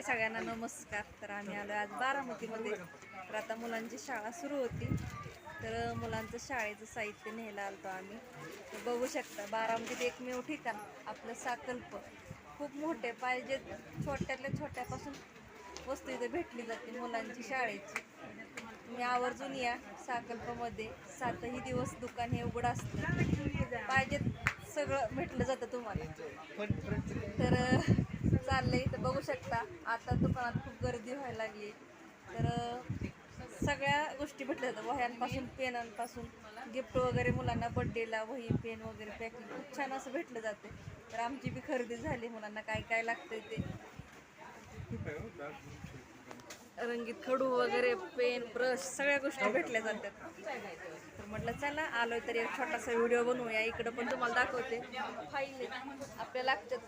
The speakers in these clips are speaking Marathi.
हाय सगळ्यांना नमस्कार. तर आम्ही आलो आज बारामतीमध्ये. तर आता मुलांची शाळा सुरू होती. तर मुलांचं शाळेचं साहित्य न्यायला आलतो आम्ही. बघू शकता बारामतीत एकमेव ठिकाण आपलं साकल्प. खूप मोठे पाहिजे छोट्यातल्या छोट्यापासून वस्तू इथे भेटली जाते मुलांची शाळेची. तुम्ही आवर्जून या साकल्पमध्ये. सातही दिवस दुकान हे उघडं असतं. पाहिजे सगळं भेटलं जातं तुम्हाला. तर चाललंय तर बघू शकता. आता दुकानात खूप गर्दी व्हायला लागली. तर सगळ्या गोष्टी भेटल्या जातात वह्यांपासून पेनांपासून गिफ्ट वगैरे मुलांना बड्डेला वही पेन वगैरे पॅकिंग खूप छान असं भेटलं जाते. तर आमची बी खरेदी झाली. मुलांना काय काय लागतंय ते. रंगीत खडू वगैरे पेन ब्रश सगळ्या गोष्टी भेटल्या जातात. तर म्हटलं चला आलोय तरी एक छोटासा व्हिडिओ बनवूया. इकडं पण तुम्हाला दाखवते. फाईल आपल्याला लागतात.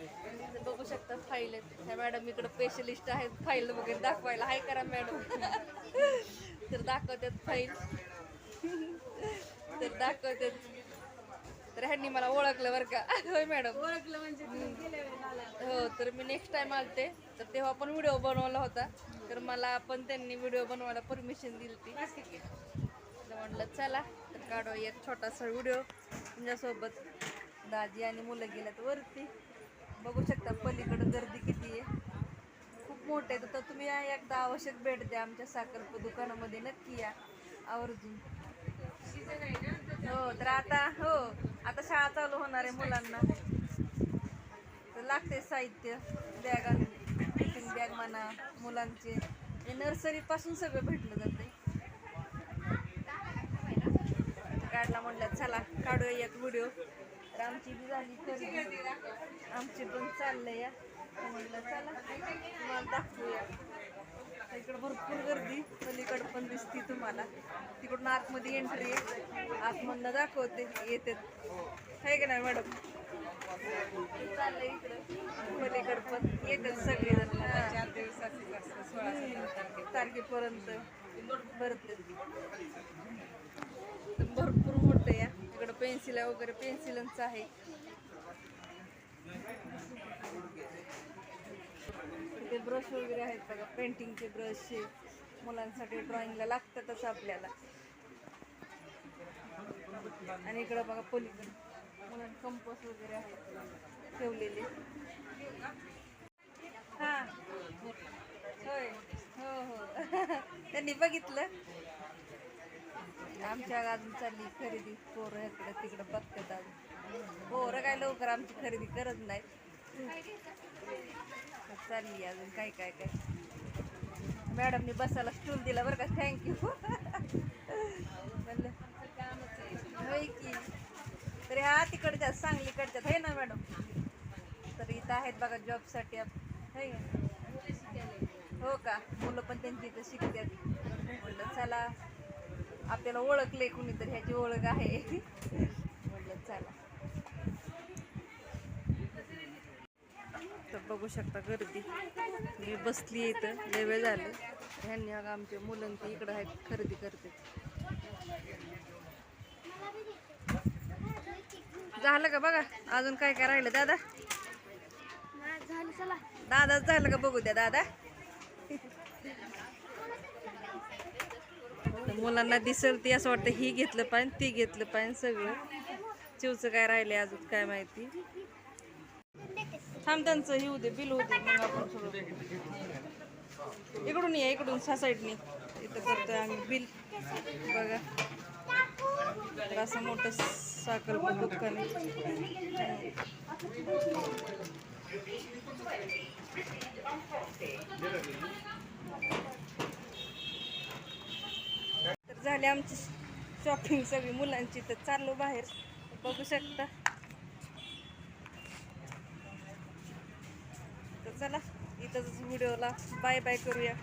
इथं बघू शकता फाईल आहेत. ह्या मॅडम इकडं स्पेशलिस्ट आहेत. फाईल वगैरे दाखवायला. हाय करा मॅडम तर दाखवतात फाईल तर दाखवतात. तर ह्यांनी मला ओळखलं बरं का. होय मॅडम ओळखलं म्हणजे हो तर मी नेक्स्ट टाइम आलते. तर तेव्हा पण व्हिडिओ बनवला होता. तर मला पण त्यांनी व्हिडिओ बनवायला परमिशन दिली ती म्हटलं चला तर काढू एक छोटासा व्हिडिओ तुमच्यासोबत दाजी आणि मुलं गेल्यात वरती. बघू शकता पलीकडं गर्दी किती आहे. खूप मोठे आहे. तर तुम्ही या एकदा आवश्यक भेट द्या आमच्या साखरप दुकानामध्ये. नक्की या. आवर्जून. हो तर आता हो आता शाळा चालू होणार आहे मुलांना. तर लागते साहित्य बॅगा टिफिन बॅग म्हणा मुलांचे. हे नर्सरी पासून सगळं भेटलं जाते काढला म्हटलं चला काढूया एक व्हिडिओ. तर आमची बी झाली खरेदी आमची पण चाललंय. या म्हटलं म्हणलं चला तुम्हाला दाखवूया. इकडं भरपूर गर्दी पलीकडं पण दिसती तुम्हाला. तिकडून आतमध्ये एंट्री आहे. आतमधनं दाखवते येते. आहे का नाही मॅडम? चाललंय इकडं. पलीकडं पण येतात सगळे चार दिवसाचे सोळा तारखेपर्यंत भरते. भरपूर मोठं या इकडं पेन्सिल वगैरे पेन्सिलांचं आहे. ते ब्रश वगैरे आहेत बघा पेंटिंगचे ब्रश मुलांसाठी ड्रॉइंगला लागतातच आपल्याला. आणि इकडं बघा पलीकडे. मुलांना कंपोस्ट वगैरे आहेत ठेवलेले. हां. होय. हो हो. त्यांनी बघितलं. आमच्या अजून चालली खरेदी. पोरं इकडं तिकडं बघतात अजून पोरं काय लवकर आमची खरेदी करत नाही चालली अजून काय काय काय. मॅडमनी बसायला स्टूल दिला बरं का? थँक्यू म्हणलं होय की. तरी हा तिकडच्यात सांगलीकडच्यात आहे ना मॅडम? तर इथं आहेत बघा जॉबसाठी आहे हो का? मुलं पण त्यांची इथं शिकतात. म्हटलं चला. आपल्याला ओळखले कुणीतरी ह्याची ओळख आहे. म्हटलं चला. तर बघू शकता गर्दी. मी बसली इथं लय वेळ झालं. ह्यांनी अगं आमचे मुलं ते इकडं आहेत खरेदी करते. झालं का बघा? अजून काय काय राहिलं दादा? दादाच झालं का बघू द्या दादा? मुलांना दिसेल ती असं वाटतं ही घेतलं पाहिजे ती घेतलं पाहिजे सगळं. चिवचं काय राहिले अजून काय माहिती? थांब त्यांचं हे होते बिल होते मग आपण सगळं इकडून या इकडून सा साईडनी. इथं करतोय आम्ही बिल. बघा. तर असं मोठं साखर दुकान आहे. झाली आमची शॉपिंग सगळी मुलांची. तर चाललो बाहेर. बघू शकता. तर चला इथंच व्हिडिओला बाय बाय करूया.